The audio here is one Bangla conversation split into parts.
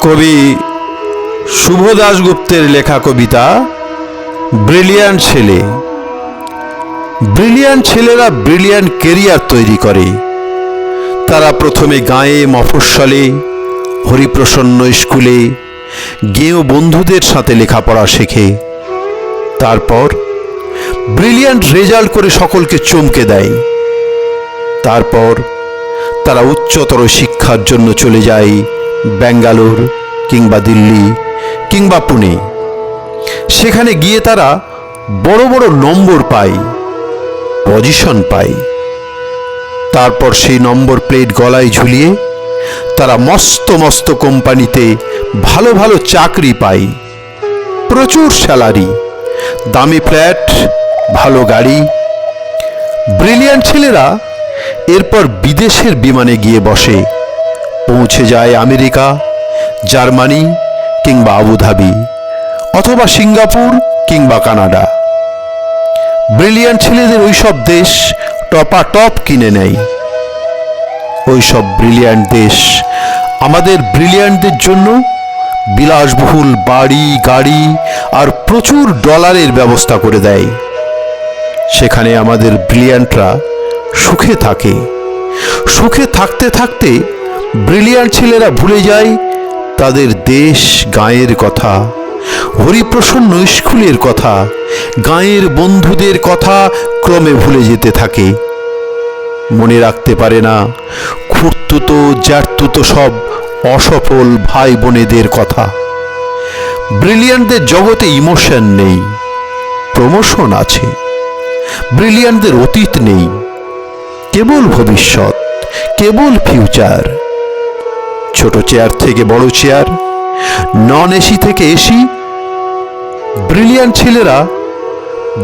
কবি শুভ দাশগুপ্তের লেখা কবিতা ব্রিলিয়ান্ট ছেলে। ব্রিলিয়ান্ট ছেলেরা ব্রিলিয়ান্ট কেরিয়ার তৈরি করে। তারা প্রথমে গাঁয়ে মফস্বলে, হরিপ্রসন্ন স্কুলে গেঁয়ো বন্ধুদের সাথে লেখাপড়া শেখে। তারপর ব্রিলিয়ান্ট রেজাল্ট করে সকলকে চমকে দেয়। তারপর তারা উচ্চতর শিক্ষার জন্য চলে যায় ব্যাঙ্গালোর কিংবা দিল্লি কিংবা পুনে। সেখানে গিয়ে তারা বড় বড় নম্বর পায়, পজিশন পায়। তারপর সেই নম্বর প্লেট গলায় ঝুলিয়ে তারা মস্ত মস্ত কোম্পানিতে ভালো ভালো চাকরি পায়। প্রচুর স্যালারি, দামি ফ্ল্যাট, ভালো গাড়ি। ব্রিলিয়ান্ট ছেলেরা এরপর বিদেশের বিমানে গিয়ে বসে। পৌঁছে যায় আমেরিকা, জার্মানি কিংবা আবুধাবি, অথবা সিঙ্গাপুর কিংবা কানাডা। ব্রিলিয়ান্ট ছেলেদের ওইসব দেশ টপা টপ কিনে নেয়। ওইসব ব্রিলিয়ান্ট দেশ আমাদের ব্রিলিয়ান্টদের জন্য বিলাসবহুল বাড়ি, গাড়ি আর প্রচুর ডলারের ব্যবস্থা করে দেয়। সেখানে আমাদের ব্রিলিয়ান্টরা সুখে থাকে। সুখে থাকতে থাকতে ব্রিলিয়ান্ট ছেলেরা ভুলে যায় তাদের দেশ গাঁয়ের কথা, হরিপ্রসন্ন স্কুলের কথা, গাঁয়ের বন্ধুদের কথা ক্রমে ভুলে যেতে থাকে। মনে রাখতে পারে না, খুঁড়তুতো, জ্যাঠতুতো সব অসফল ভাই বোনেদের কথা। ব্রিলিয়ান্টদের জগতে ইমোশন নেই, প্রমোশন আছে। ব্রিলিয়ান্টদের অতীত নেই, কেবল ভবিষ্যৎ, কেবল ফিউচার। ছোট চেয়ার থেকে বড় চেয়ার, নন এসি থেকে এসি। ব্রিলিয়ান্ট ছেলেরা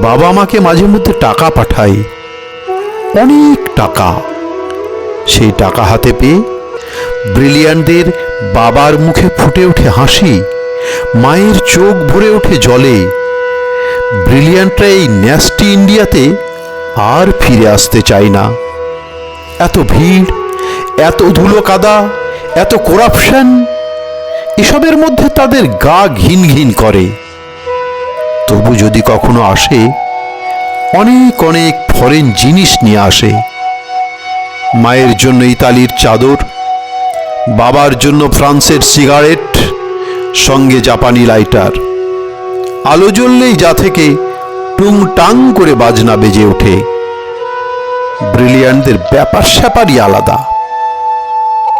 বাবা মাকে মাঝে মধ্যে টাকা পাঠায়, অনেক টাকা। সেই টাকা হাতে পেয়ে ব্রিলিয়ান্টদের বাবার মুখে ফুটে ওঠে হাসি, মায়ের চোখ ভরে ওঠে জলে। ব্রিলিয়ান্টরা এই ন্যাস্টি ইন্ডিয়াতে আর ফিরে আসতে চায় না। এত ভিড়, এত ধুলো কাদা এত করাপশন এসবের মধ্যে তাদের গা ঘিন ঘিন করে। তবু যদি কখনো আসে, অনেক অনেক ফরেন জিনিস নিয়ে আসে। মায়ের জন্য ইতালির চাদর, বাবার জন্য ফ্রান্সের সিগারেট, সঙ্গে জাপানি লাইটার। আলো জ্বললেই যা থেকে টুং টাং করে বাজনা বেজে ওঠে। ব্রিলিয়ান্টদের ব্যাপার স্যাপারই আলাদা।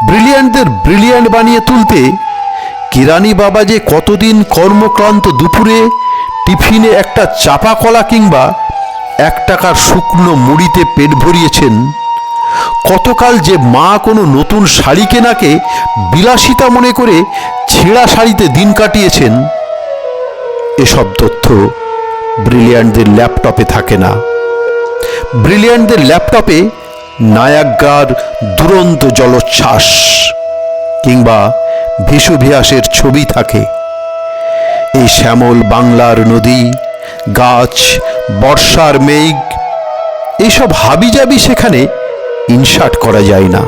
ব্রিলিয়ান্টদের ব্রিলিয়ান্ট বানিয়ে তুলতে কিরানি বাবা যে কতদিন কর্মক্লান্ত দুপুরে টিফিনে একটা চাপা কলা কিংবা এক টাকার শুকনো মুড়িতে পেট ভরিয়েছেন, কতকাল যে মা কোনো নতুন শাড়ি কেনাকে বিলাসিতা মনে করে ছেঁড়া শাড়িতে দিন কাটিয়েছেন, এসব তথ্য ব্রিলিয়ান্টদের ল্যাপটপে থাকে না। ব্রিলিয়ান্টদের ল্যাপটপে নায়াগ্রার দুরন্ত জলোচ্ছ্বাস কিংবা ভিসুভিয়াসের ছবি থাকে। এই শ্যামল বাংলার নদী, গাছ, বর্ষার মেঘ এইসব হাবিজাবি সেখানে ইনসার্ট করা যায় না।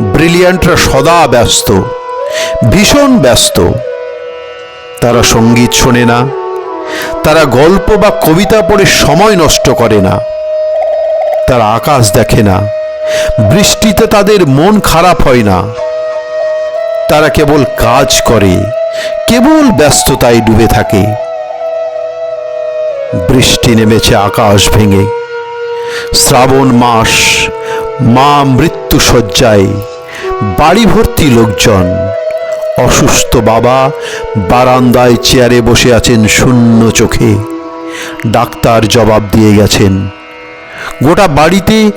ব্রিলিয়ান্টরা সদা ব্যস্ত, ভীষণ ব্যস্ত। তারা সংগীত শোনে না, তারা গল্প বা কবিতা পড়ে সময় নষ্ট করে না। তারা আকাশ দেখে না। বৃষ্টিতে তাদের মন খারাপ হয় না। তারা কেবল কাজ করে, কেবল ব্যস্ততায় ডুবে থাকে। বৃষ্টি নেমেছে আকাশ ভেঙে। শ্রাবণ মাস, মা মৃত্যু শয্যায় বাড়ি ভর্তি লোকজন, অসুস্থ বাবা বারান্দায় চেয়ারে বসে আছেন শূন্য চোখে। ডাক্তার জবাব দিয়ে গেছেন গোটা বাড়িতে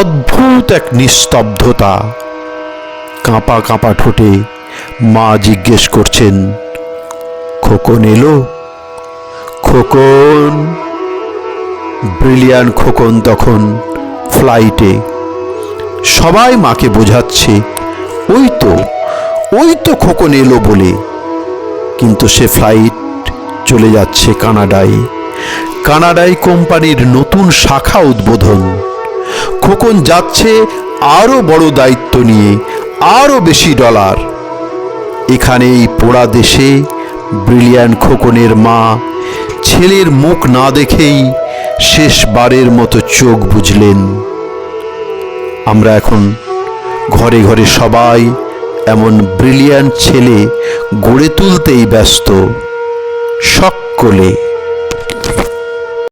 অদ্ভুত এক নিস্তব্ধতা। কাঁপা কাঁপা ঠোঁটে মা জিজ্ঞেস করছেন, খোকন এলো? খোকন? ব্রিলিয়ান খোকন তখন ফ্লাইটে। সবাই মাকে বোঝাচ্ছে, ওই তো ওই তো খোকন এলো বলে। কিন্তু সে ফ্লাইট চলে যাচ্ছে কানাডায়। কানাডায় কোম্পানির নতুন শাখা উদ্বোধন। খোকন যাচ্ছে আরও বড় দায়িত্ব নিয়ে, আরও বেশি ডলার। এখানে এই পোড়া দেশে ব্রিলিয়ান্ট খোকনের মা, ছেলের মুখ না দেখেই শেষবারের মতো চোখ বুঝলেন। আমরা এখন ঘরে ঘরে সবাই এমন ব্রিলিয়ান্ট ছেলে গড়ে তুলতেই ব্যস্ত সকলে